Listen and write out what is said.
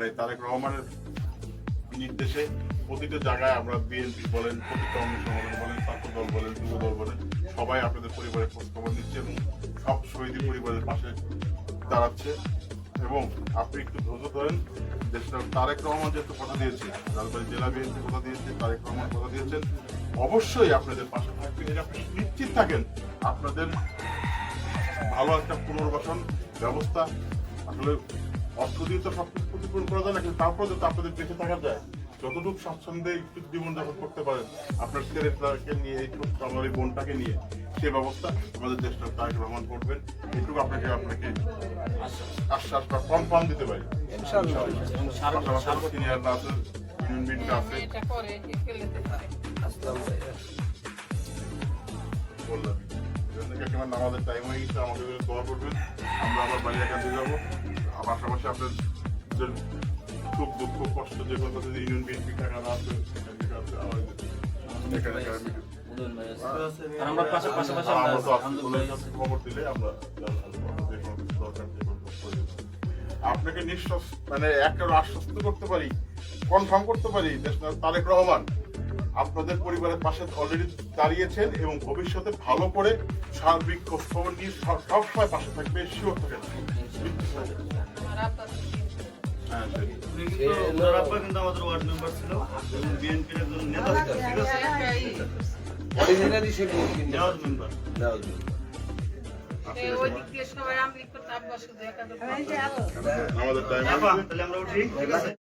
আর এই তারেক রহমানের নির্দেশে প্রতিটা জায়গায় আমরা বিএনপি বলেন, প্রতিটা অঙ্গ সংগঠন বলেন ছাত্র দল বলেন যুব দল বলেন, সবাই আপনাদের পরিবারের খোঁজ খবর নিচ্ছে এবং সব শহীদি পরিবারের পাশে দাঁড়াচ্ছে। এবং আপনি একটু ধৈর্য ধরেন, দেশটা তারেক রহমান যেহেতু কথা দিয়েছে, লালবাড়ি জেলা বিএনপি কথা দিয়েছে, তারেক রহমান কথা দিয়েছেন, অবশ্যই আপনাদের পাশে থাকবেন, এটা আপনি নিশ্চিত থাকেন, আপনাদের ভালো একটা পুনর্বাসন ব্যবস্থা আসলে অর্থ দিয়ে তো সবকিছু ক্ষতিপূরণ করা যায় না কিন্তু তারপরে যাতে আপনাদের বেঁচে থাকা যায়? যতটুকু স্বাচ্ছন্দ্যে একটু জীবনযাপন করতে পারেন আপনার ছেলেটাকে নিয়ে ছোট্ট আমার এই বোনটাকে নিয়ে সে ব্যবস্থা আমাদের দেশটা তারেক রহমান করবেন। এইটুকু আপনাকে আপনাকে আশ্বাস বা কনফার্ম দিতে পারি। সিনিয়র ইউনিয়ন বিনটা আছে। বললাম একেবারে নামাজের টাইম হয়ে গেছে আমাদের দোয়া করবেন। আমরা আবার বাড়ি একান্তে যাব পাশাপাশি আপনার যে সুখ দুঃখ কষ্ট যে কোনো কথা ইউনিয়ন বিএনপি টাকা না আছে এখান থেকে আছে। আমরা পাশাপাশি খবর দিলে আমরা দরকার প্রয়োজন। আপনাকে নিঃশ্বাস মানে একটা আশ্বস্ত করতে পারি কনফার্ম করতে পারি তারেক রহমান আপনাদের পরিবারের পাশে অলরেডি দাঁড়িয়েছেন এবং ভবিষ্যতে ভালো করে সার্বিক খোঁজ খবর নিয়ে সবসময় পাশে থাকবে শিওর থাকেন। কিন্তু হ্যাঁ। উনি কিন্তু আমাদের ওয়ার্ড মেম্বার ছিল এবং বিএনপির একজন নেতা ছিল ঠিক আছে? অরিজিনালি সে নেওয়াজ মেম্বার। সে ওই দিক দিয়ে সবাই আমলিক করতে আব্বা শুধু একা আমাদের টাইম তাহলে আমরা উঠি ঠিক আছে?